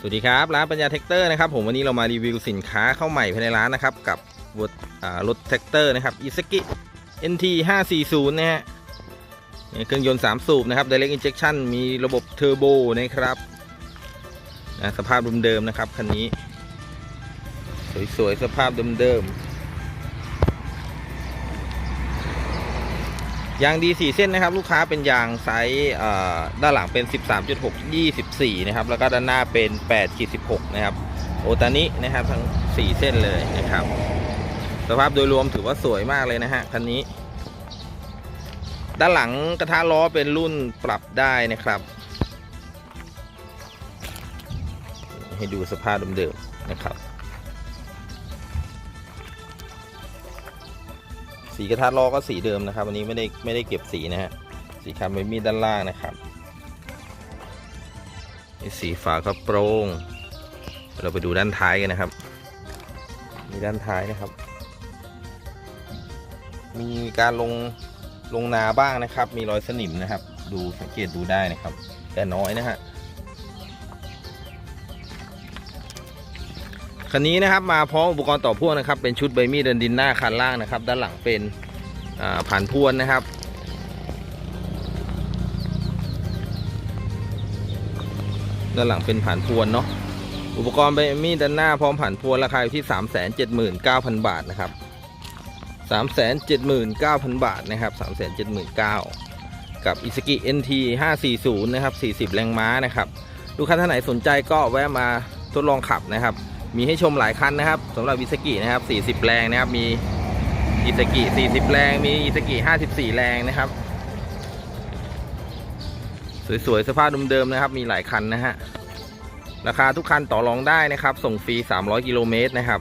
สวัสดีครับ ร้านปัญญาแท็กเตอร์นะครับผมวันนี้เรามารีวิวสินค้าเข้าใหม่ภายในร้านนะครับ กับรถแท็กเตอร์นะครับอิซากิ NT 540นะฮะเนี่ยเครื่องยนต์ 3 สูบนะครับ Direct Injection มีระบบเทอร์โบนะครับนะสภาพเดิมๆนะครับ คันนี้ สวยๆ สภาพเดิมๆ ยางดี4เส้นนะครับ ลูกค้าเป็นยางไซส์ด้านหลังเป็น 13.6 24 นะครับ แล้วก็ด้านหน้าเป็น8 16 นะครับ โอตานินะครับทั้ง 4 เส้นเลยนะครับ สภาพโดยรวมถือว่าสวยมากเลยนะฮะคันนี้ ด้านหลังกระทะล้อเป็นรุ่นปรับได้นะครับ ให้ดูสภาพเดิมๆนะครับ สีกระทะล้อก็สีเดิมนะครับวันนี้ไม่ได้ไม่ได้เก็บสีนะฮะสีคาร์บอนมีด้านล่างนะครับสีฝากระโปรงเราไปดูด้านท้ายกันนะครับ มีด้านท้ายนะครับ มีการลงลงนาบ้างนะครับ มีรอยสนิมนะครับ ดูสังเกตดูได้นะครับ แต่น้อยนะฮะ คันนี้นะครับมาพร้อมอุปกรณ์ต่อพ่วงนะครับ เป็นชุดใบมีดเดินดินหน้าคันล่างนะครับ ด้านหลังเป็นผ่านพวนนะครับ ด้านหลังเป็นผ่านพวนเนาะอุปกรณ์ใบมีดด้านหน้าพร้อมผ่านพวนราคาอยู่ที่ 379,000 บาทนะครับ 379,000 บาทนะครับ 379,000กับ i s u k i NT 540 นะครับ 40 แรงม้านะครับ ลูกค้าท่านไหนสนใจก็แวะมาทดลองขับนะครับ มีให้ชมหลายคันนะครับสำหรับ i s u k i นะครับ 40 แรงนะครับ มี i s u k i 40 แรง มี i s u k i 54 แรงนะครับ สวยๆ สภาพเดิมๆนะครับ มีหลายคันนะฮะ ราคาทุกคันต่อรองได้นะครับ ส่งฟรี 300 กิโลเมตรนะครับ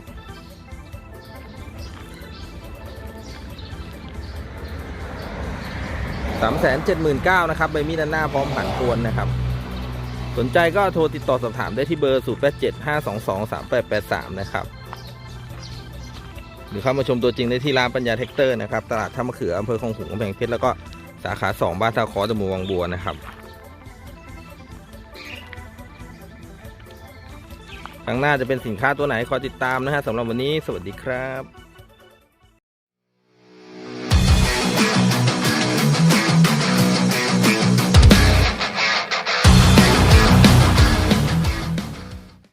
สามแสนเจ็ดหมื่นเก้านะครับใบมีดด้านหน้าพร้อมผ่านพวนนะครับ สนใจก็โทรติดต่อสอบถามได้ที่เบอร์ 0 8 7 5 2 2 3 8 8 3 นะครับ หรือเข้ามาชมตัวจริงได้ที่ร้านปัญญาเทคเตอร์นะครับ ตลาดท่ามะเขืออำเภอคลองขุงกำแพงเพชรแล้วก็สาขา 2 บ้านท่าคอตะมูวังบัวนะครับ ครั้งหน้าจะเป็นสินค้าตัวไหนคอยติดตามนะฮะสำหรับวันนี้ สวัสดีครับ